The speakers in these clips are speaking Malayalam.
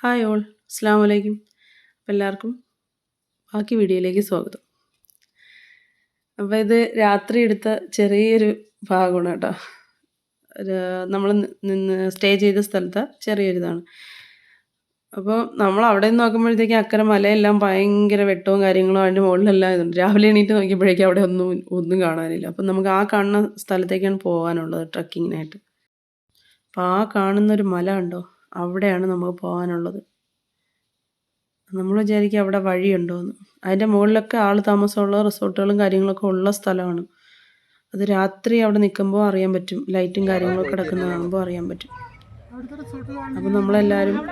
Hi all. അസ്സാം വലൈക്കും അപ്പം എല്ലാവർക്കും ബാക്കി വീഡിയോയിലേക്ക് സ്വാഗതം. അപ്പോൾ ഇത് രാത്രി എടുത്ത ചെറിയൊരു ഭാഗമാണ് കേട്ടോ. നമ്മൾ നിന്ന് സ്റ്റേ ചെയ്ത സ്ഥലത്തെ ചെറിയൊരിതാണ്. അപ്പോൾ നമ്മൾ അവിടെ നിന്ന് നോക്കുമ്പോഴത്തേക്കും അക്കരെ മലയെല്ലാം ഭയങ്കര വെട്ടവും കാര്യങ്ങളും അതിന്റെ മുകളിലെല്ലാം ഇതുണ്ട്. രാവിലെ എണീറ്റ് നോക്കിയപ്പോഴേക്കും അവിടെ ഒന്നും ഒന്നും കാണാനില്ല. അപ്പം നമുക്ക് ആ കാണുന്ന സ്ഥലത്തേക്കാണ് പോകാനുള്ളത് ട്രക്കിങ്ങിനായിട്ട്. അപ്പോൾ ആ കാണുന്നൊരു മല ഉണ്ടോ അവിടെയാണ് നമുക്ക് പോകാനുള്ളത്. നമ്മൾ വിചാരിക്കും അവിടെ വഴിയുണ്ടോയെന്ന് അതിന്റെ മുകളിലൊക്കെ ആൾ താമസമുള്ള റിസോർട്ടുകളും കാര്യങ്ങളൊക്കെ ഉള്ള സ്ഥലമാണ്. അത് രാത്രി അവിടെ നിൽക്കുമ്പോൾ അറിയാൻ പറ്റും. ലൈറ്റും കാര്യങ്ങളൊക്കെ കിടക്കുന്ന കാണുമ്പോൾ അറിയാൻ പറ്റും. അപ്പം നമ്മളെല്ലാവരും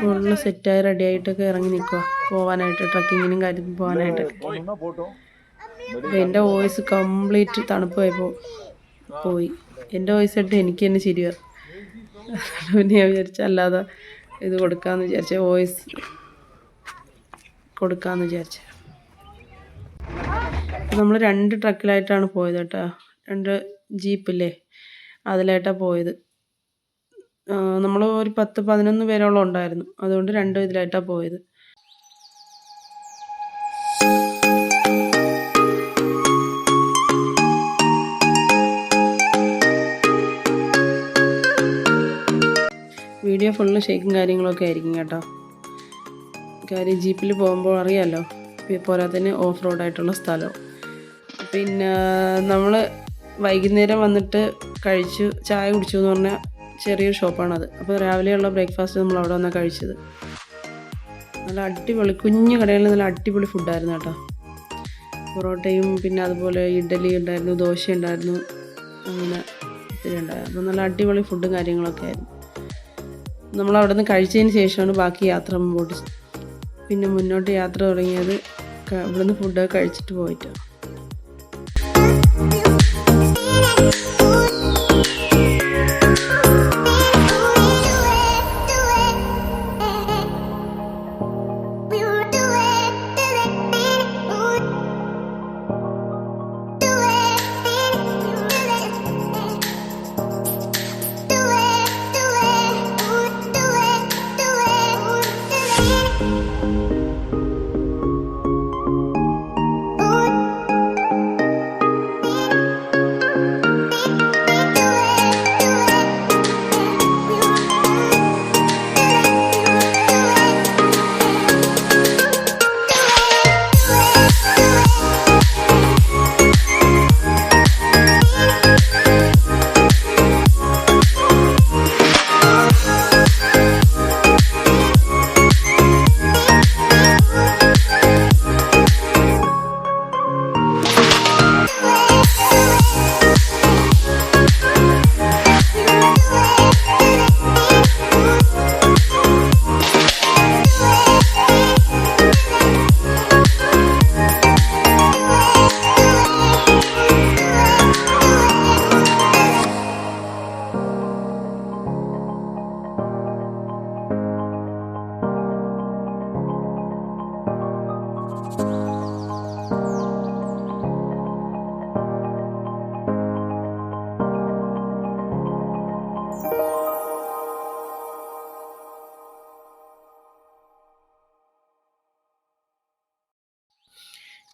ഫുള്ള് സെറ്റായി റെഡി ആയിട്ടൊക്കെ ഇറങ്ങി നിൽക്കുക. പോകാനായിട്ട് ട്രക്കിങ്ങിനും കാര്യത്തിനും പോകാനായിട്ടൊക്കെ അപ്പോൾ എന്റെ വോയിസ് കംപ്ലീറ്റ് തണുപ്പ് പോയപ്പോൾ പോയി. എന്റെ വോയിസ് ആയിട്ട് എനിക്ക് തന്നെ ശരിയാ പിന്നെ ഞാൻ വിചാരിച്ച അല്ലാതെ ഇത് കൊടുക്കാന്ന് വിചാരിച്ച വോയിസ് കൊടുക്കാന്ന് വിചാരിച്ച. നമ്മൾ രണ്ട് ട്രക്കിലായിട്ടാണ് പോയത് കേട്ടോ. രണ്ട് ജീപ്പില്ലേ അതിലായിട്ടാണ് പോയത്. നമ്മൾ ഒരു പത്ത് പതിനൊന്ന് പേരോളം ഉണ്ടായിരുന്നു. അതുകൊണ്ട് രണ്ട് ഇതിലായിട്ടാണ് പോയത്. വീഡിയോ ഫുള്ള് ഷേക്കും കാര്യങ്ങളൊക്കെ ആയിരിക്കും കേട്ടോ. കാര്യം ജീപ്പിൽ പോകുമ്പോൾ അറിയാമല്ലോ പോരാത്തതിന് ഓഫ് റോഡായിട്ടുള്ള സ്ഥലം. പിന്നെ നമ്മൾ വൈകുന്നേരം വന്നിട്ട് കഴിച്ചു ചായ കുടിച്ചു എന്ന് പറഞ്ഞാൽ ചെറിയൊരു ഷോപ്പാണത് അപ്പോൾ രാവിലെയുള്ള ബ്രേക്ക്ഫാസ്റ്റ് നമ്മൾ അവിടെ വന്നാൽ കഴിച്ചത്. നല്ല അടിപൊളി കുഞ്ഞു കടയിൽ നല്ല അടിപൊളി ഫുഡായിരുന്നു കേട്ടോ. പൊറോട്ടയും പിന്നെ അതുപോലെ ഇഡ്ഡലി ഉണ്ടായിരുന്നു ദോശ ഉണ്ടായിരുന്നു അങ്ങനെ ഒത്തിരി ഉണ്ടായിരുന്നു. നല്ല അടിപൊളി ഫുഡും കാര്യങ്ങളൊക്കെ ആയിരുന്നു. നമ്മൾ അവിടെ നിന്ന് കഴിച്ചതിന് ശേഷമാണ് ബാക്കി യാത്ര മുമ്പോട്ട്. പിന്നെ മുന്നോട്ട് യാത്ര തുടങ്ങിയത് ഇവിടുന്ന് ഫുഡൊക്കെ കഴിച്ചിട്ട് പോയിട്ടാണ്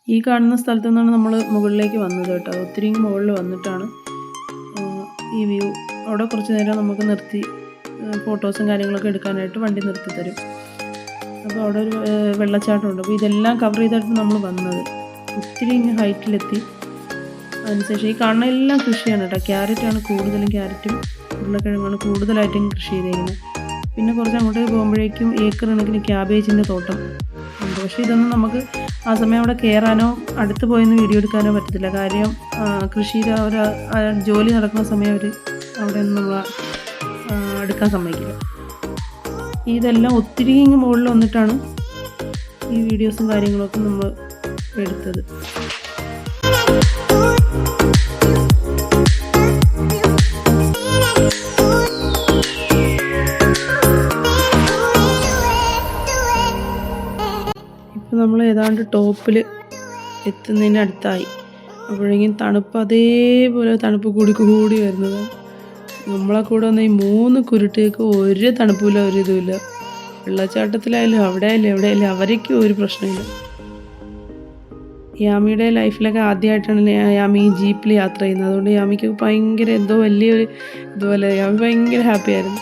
ഈ കാണുന്ന സ്ഥലത്തു നിന്നാണ് നമ്മൾ മുകളിലേക്ക് വന്നത് കേട്ടോ. ഒത്തിരി മുകളിൽ വന്നിട്ടാണ് ഈ വ്യൂ. അവിടെ കുറച്ച് നേരം നമുക്ക് നിർത്തി ഫോട്ടോസും കാര്യങ്ങളൊക്കെ എടുക്കാനായിട്ട് വണ്ടി നിർത്തി തരും അപ്പോൾ അവിടെ ഒരു വെള്ളച്ചാട്ടമുണ്ട്. അപ്പോൾ ഇതെല്ലാം കവർ ചെയ്തിട്ട് നമ്മൾ വന്നത്. ഒത്തിരി ഇങ്ങ് ഹൈറ്റിലെത്തി അതിനുശേഷം ഈ കാണുന്ന എല്ലാം കൃഷിയാണ് കേട്ടോ. ക്യാരറ്റാണ് കൂടുതലും ക്യാരറ്റും ഉരുളക്കിഴങ്ങാണ് കൂടുതലായിട്ടും കൃഷി ചെയ്തിരിക്കുന്നത് പിന്നെ കുറച്ച് അങ്ങോട്ടേക്ക് പോകുമ്പോഴേക്കും ഏക്കർ കണക്കിന് ക്യാബേജിന്റെ തോട്ടം ഉണ്ട്. പക്ഷേ ഇതൊന്നും നമുക്ക് ആ സമയം അവിടെ കയറാനോ അടുത്ത് പോയിന്ന് വീഡിയോ എടുക്കാനോ പറ്റത്തില്ല. കാര്യം കൃഷിയിൽ അവർ ജോലി നടക്കുന്ന സമയം അവർ അവിടെ നിന്ന് എടുക്കാൻ സമ്മതിക്കില്ല. ഇതെല്ലാം ഒത്തിരി ഇങ്ങ് മുകളിൽ വന്നിട്ടാണ് ഈ വീഡിയോസും കാര്യങ്ങളൊക്കെ നമ്മൾ എടുത്തത്. നമ്മൾ ഏതാണ്ട് ടോപ്പിൽ എത്തുന്നതിന്റെ അടുത്തായി. അപ്പോഴെങ്കിലും തണുപ്പ് അതേപോലെ തണുപ്പ് കൂടി കൂടി വരുന്നത്. നമ്മളെ കൂടെ വന്ന ഈ മൂന്ന് കുരുട്ടേക്ക് ഒരു തണുപ്പില്ല ഒരു ഇതുമില്ല. വെള്ളച്ചാട്ടത്തിലായാലും അവിടെ ആയാലും അവരേക്കും ഒരു പ്രശ്നമില്ല. യാമിയുടെ ലൈഫിലൊക്കെ ആദ്യമായിട്ടാണ് യാമി ജീപ്പിൽ യാത്ര ചെയ്യുന്നത്. അതുകൊണ്ട് യാമിക്ക് ഭയങ്കര എന്തോ വലിയൊരു ഇതുപോലെ യാമി ഭയങ്കര ഹാപ്പിയായിരുന്നു.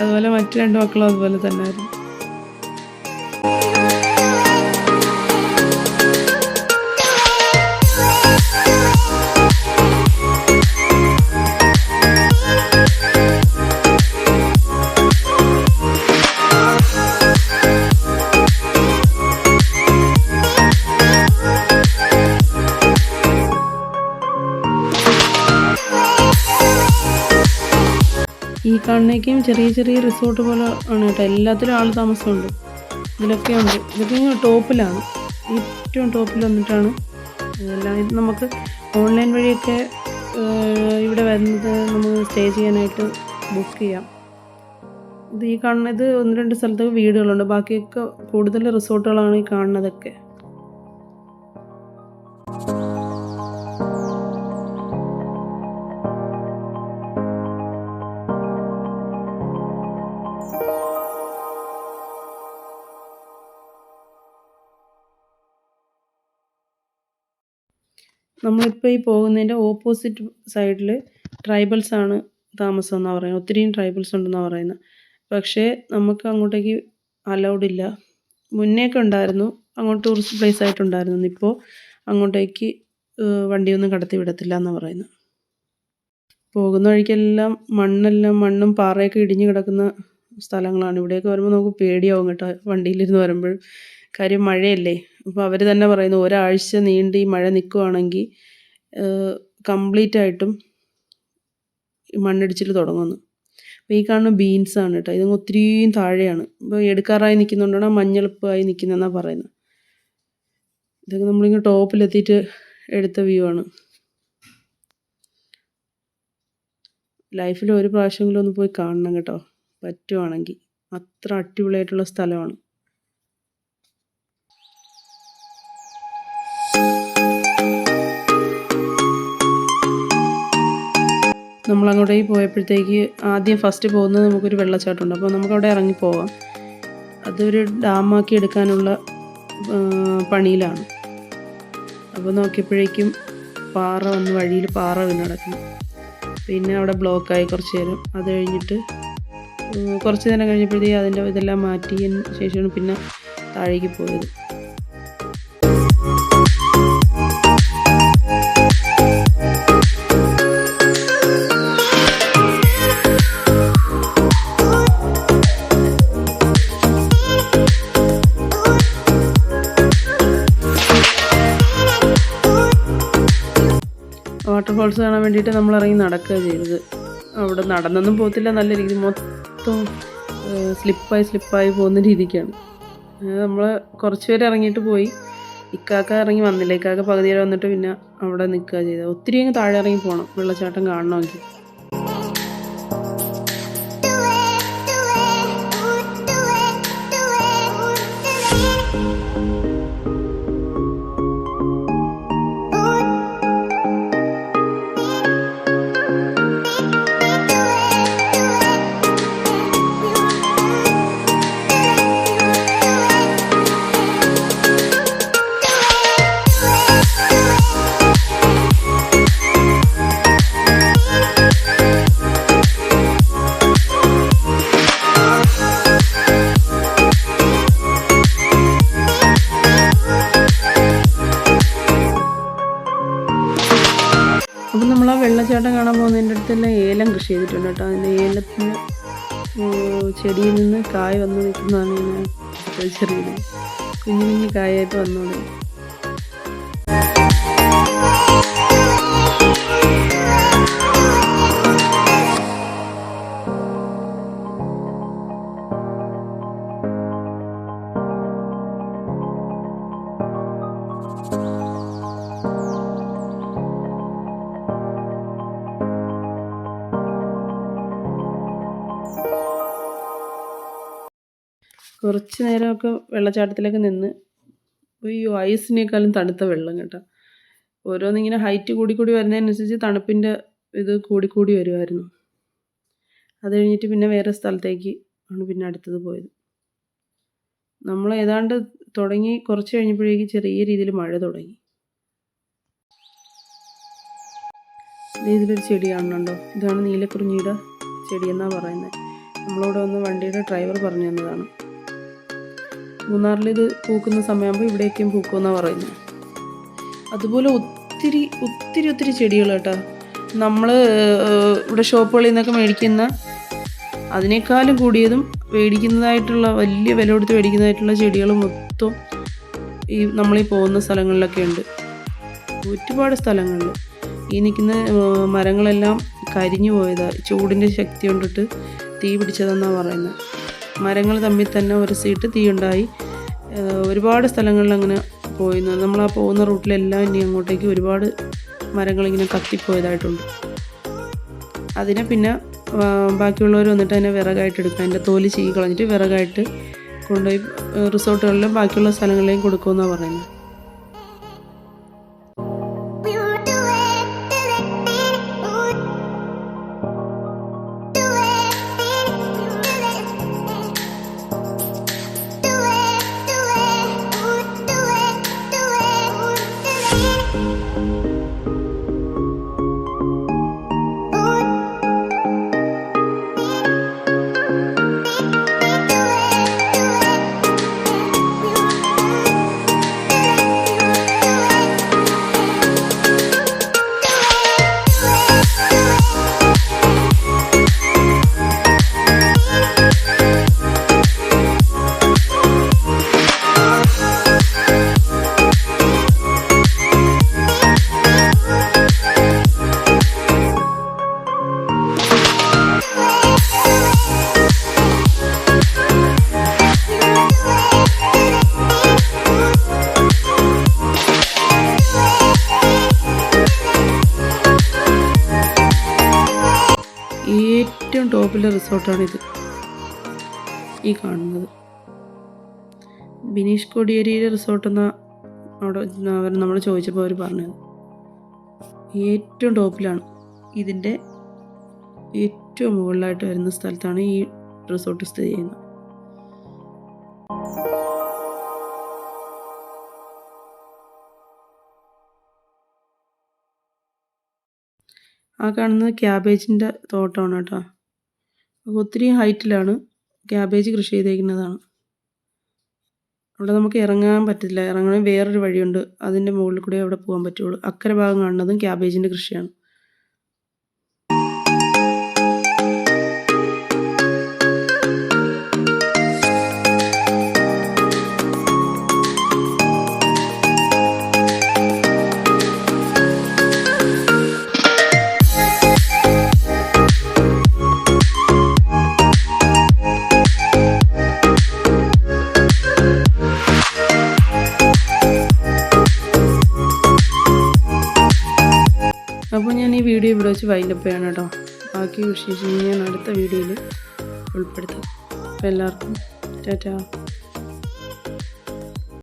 അതുപോലെ മറ്റു രണ്ട് മക്കളും അതുപോലെ തന്നെ കാണുന്നേക്കും ചെറിയ ചെറിയ റിസോർട്ട് പോലെ ആണ് കേട്ടോ. എല്ലാത്തിലും ആൾ താമസമുണ്ട്. ഇതിലൊക്കെ ഉണ്ട്. ഇതൊക്കെ ടോപ്പിലാണ്. ഏറ്റവും ടോപ്പിൽ വന്നിട്ടാണ് എല്ലാം ഇത് നമുക്ക് ഓൺലൈൻ വഴിയൊക്കെ ഇവിടെ വരുന്നത് നമുക്ക് സ്റ്റേ ചെയ്യാനായിട്ട് ബുക്ക് ചെയ്യാം. ഇത് ഈ കാണുന്നത് ഒന്ന് രണ്ട് സ്ഥലത്തൊക്കെ വീടുകളുണ്ട്. ബാക്കിയൊക്കെ കൂടുതൽ റിസോർട്ടുകളാണ് ഈ കാണുന്നതൊക്കെ. നമ്മളിപ്പോൾ ഈ പോകുന്നതിന്റെ ഓപ്പോസിറ്റ് സൈഡിൽ ട്രൈബൽസ് ആണ് താമസം എന്നാണ് പറയുന്നത് ഒത്തിരിയും ട്രൈബൽസ് ഉണ്ടെന്നാണ് പറയുന്നത് പക്ഷേ നമുക്ക് അങ്ങോട്ടേക്ക് അലൗഡ് ഇല്ല. മുന്നേയൊക്കെ ഉണ്ടായിരുന്നു. അങ്ങോട്ട് ടൂറിസ്റ്റ് പ്ലേസ് ആയിട്ടുണ്ടായിരുന്നു. ഇപ്പോൾ അങ്ങോട്ടേക്ക് വണ്ടിയൊന്നും കടത്തി വിടത്തില്ല എന്നാണ് പറയുന്നത് പോകുന്ന വഴിക്കെല്ലാം മണ്ണെല്ലാം മണ്ണും പാറയൊക്കെ ഇടിഞ്ഞു കിടക്കുന്ന സ്ഥലങ്ങളാണ്. ഇവിടെയൊക്കെ വരുമ്പോൾ നമുക്ക് പേടിയാവും കേട്ടോ വണ്ടിയിലിരുന്ന് വരുമ്പോഴും. കാര്യം മഴയല്ലേ. അപ്പോൾ അവർ തന്നെ പറയുന്നു ഒരാഴ്ച നീണ്ട് ഈ മഴ നിൽക്കുവാണെങ്കിൽ കംപ്ലീറ്റ് ആയിട്ടും മണ്ണിടിച്ചിൽ തുടങ്ങുന്നു. അപ്പോൾ ഈ കാണുന്ന ബീൻസ് ആണ് കേട്ടോ ഇതങ്ങ് ഒത്തിരിയും താഴെയാണ്. ഇപ്പോൾ എടുക്കാറായി നിൽക്കുന്നുണ്ടാണ് മഞ്ഞളിപ്പായി നിൽക്കുന്നതെന്നാണ് പറയുന്നത് ഇതൊക്കെ നമ്മളിങ്ങനെ ടോപ്പിലെത്തിയിട്ട് എടുത്ത വ്യൂ ആണ്. ലൈഫിൽ ഒരു പ്രാവശ്യമെങ്കിലും ഒന്ന് പോയി കാണണം കേട്ടോ പറ്റുവാണെങ്കിൽ അത്ര അടിപൊളിയായിട്ടുള്ള സ്ഥലമാണ്. നമ്മൾ അങ്ങോട്ടേക്ക് പോയപ്പോഴത്തേക്ക് ആദ്യം ഫസ്റ്റ് പോകുന്നത് നമുക്കൊരു വെള്ളച്ചാട്ടമുണ്ട്. അപ്പോൾ നമുക്കവിടെ ഇറങ്ങി പോവാം. അതൊരു ഡാമാക്കി എടുക്കാനുള്ള പണിയിലാണ്. അപ്പോൾ നോക്കിയപ്പോഴേക്കും പാറ വന്ന് വഴിയിൽ പാറ വീണ് കിടക്കുന്നു. പിന്നെ അവിടെ ബ്ലോക്കായി കുറച്ച് നേരം. അത് കഴിഞ്ഞിട്ട് കുറച്ച് നേരം കഴിഞ്ഞപ്പോഴത്തേക്ക് അതിന്റെ ഇതെല്ലാം മാറ്റിയതിന് ശേഷമാണ് പിന്നെ താഴേക്ക് പോയത്. വാട്ടർഫോൾസ് കാണാൻ വേണ്ടിയിട്ട് നമ്മൾ ഇറങ്ങി നടക്കുക ചെയ്തത്. അവിടെ നടന്നൊന്നും പോകത്തില്ല നല്ല രീതി മൊത്തം സ്ലിപ്പായി സ്ലിപ്പായി പോകുന്ന രീതിക്കാണ്. നമ്മൾ കുറച്ച് പേര് ഇറങ്ങിയിട്ട് പോയി. ഇക്കാക്ക ഇറങ്ങി വന്നില്ല. ഇക്കാക്ക പകുതി വരെ വന്നിട്ട് പിന്നെ അവിടെ നിൽക്കുക ചെയ്തത്. ഒത്തിരി അങ്ങ് താഴെ ഇറങ്ങി പോകണം. വെള്ളച്ചാട്ടം കാണണമെങ്കിൽ. വെള്ളച്ചാട്ടം കാണാൻ പോകുന്നതിന്റെ അടുത്തെല്ലാം ഏലം കൃഷി ചെയ്തിട്ടുണ്ട് കേട്ടോ. അതിന്റെ ഏലത്തിന് ചെടിയിൽ നിന്ന് കായ് വന്ന് നിൽക്കുന്നതാണ് ഞാൻ ചെറിയത് കുഞ്ഞു കുഞ്ഞു കായായിട്ട് വന്നോളൂ കുറച്ച് നേരമൊക്കെ വെള്ളച്ചാട്ടത്തിലൊക്കെ നിന്ന് അയ്യോ ഐസിനേക്കാളും തണുത്ത വെള്ളം കേട്ടോ. ഓരോന്നിങ്ങനെ ഹൈറ്റ് കൂടി കൂടി വരുന്നതിനനുസരിച്ച് തണുപ്പിന്റെ ഇത് കൂടി കൂടി വരുമായിരുന്നു. അത് കഴിഞ്ഞിട്ട് പിന്നെ വേറെ സ്ഥലത്തേക്ക് ആണ് പിന്നെ അടുത്തത് പോയത്. നമ്മൾ ഏതാണ്ട് തുടങ്ങി കുറച്ച് കഴിഞ്ഞപ്പോഴേക്ക് ചെറിയ രീതിയിൽ മഴ തുടങ്ങി. ഇതിലൊരു ചെടി കാണുന്നുണ്ടോ? ഇതാണ് നീലക്കുറിഞ്ഞിയുടെ ചെടിയെന്നാണ് പറയുന്നത്. നമ്മളോട് വന്ന് വണ്ടിയുടെ ഡ്രൈവർ പറഞ്ഞു തന്നതാണ്. മൂന്നാറിൽ ഇത് പൂക്കുന്ന സമയമാകുമ്പോൾ ഇവിടേക്കും പൂക്കുമെന്നാണ് പറയുന്നത് അതുപോലെ ഒത്തിരി ഒത്തിരി ഒത്തിരി ചെടികൾ കേട്ടോ. നമ്മൾ ഇവിടെ ഷോപ്പുകളിൽ നിന്നൊക്കെ മേടിക്കുന്ന അതിനേക്കാളും കൂടിയതും മേടിക്കുന്നതായിട്ടുള്ള വലിയ വില കൊടുത്ത് മേടിക്കുന്നതായിട്ടുള്ള ചെടികൾ മൊത്തം ഈ നമ്മളീ പോകുന്ന സ്ഥലങ്ങളിലൊക്കെ ഉണ്ട്. ഒരുപാട് സ്ഥലങ്ങളിൽ ഈ നിൽക്കുന്ന മരങ്ങളെല്ലാം കരിഞ്ഞു പോയതാണ് ചൂടിന്റെ ശക്തി കൊണ്ടിട്ട് തീ പിടിച്ചതെന്നാണ് പറയുന്നത് മരങ്ങൾ തമ്മിൽ തന്നെ ഒരു സീറ്റ് തീയുണ്ടായി. ഒരുപാട് സ്ഥലങ്ങളിൽ അങ്ങനെ പോയിരുന്നു നമ്മൾ ആ പോകുന്ന റൂട്ടിലെല്ലാം ഇനി അങ്ങോട്ടേക്ക് ഒരുപാട് മരങ്ങളിങ്ങനെ കത്തിപ്പോയതായിട്ടുണ്ട്. അതിനെ പിന്നെ ബാക്കിയുള്ളവർ വന്നിട്ട് അതിനെ വിറകായിട്ട് എടുക്കുക അതിന്റെ തോൽ ചീ കളഞ്ഞിട്ട് വിറകായിട്ട് കൊണ്ടുപോയി റിസോർട്ടുകളിലും ബാക്കിയുള്ള സ്ഥലങ്ങളിലേയും കൊടുക്കുമെന്നാണ് പറയുന്നത്. റിസോർട്ടാണിത്. ഈ കാണുന്നത്. ബിനീഷ് കോടിയേരിയിലെ റിസോർട്ട് എന്ന അവിടെ അവർ നമ്മൾ ചോദിച്ചപ്പോൾ അവർ പറഞ്ഞത്. ഏറ്റവും ടോപ്പിലാണ്. ഇതിന്റെ ഏറ്റവും മുകളിലായിട്ട് വരുന്ന സ്ഥലത്താണ് ഈ റിസോർട്ട് സ്ഥിതി ചെയ്യുന്നത്. ആ കാണുന്നത് ക്യാബേജിന്റെ തോട്ടമാണ് കേട്ടോ. ഒത്തിരി ഹൈറ്റിലാണ് ക്യാബേജ് കൃഷി ചെയ്തേക്കുന്നതാണ്. അവിടെ നമുക്ക് ഇറങ്ങാൻ പറ്റില്ല. ഇറങ്ങണമെങ്കിൽ വേറൊരു വഴിയുണ്ട്. അതിന്റെ മുകളിൽ കൂടെ അവിടെ പോകാൻ പറ്റുള്ളൂ. അക്കരെ ഭാഗം കാണുന്നതും ക്യാബേജിന്റെ കൃഷിയാണ്. വീഡിയോ ഇവിടെ വെച്ച് വൈൻഡപ്പ് ചെയ്യണം കേട്ടോ. ബാക്കി വിശേഷം ഞാൻ അടുത്ത വീഡിയോയിൽ ഉൾപ്പെടുത്താം. അപ്പോൾ എല്ലാവർക്കും ടാറ്റാ.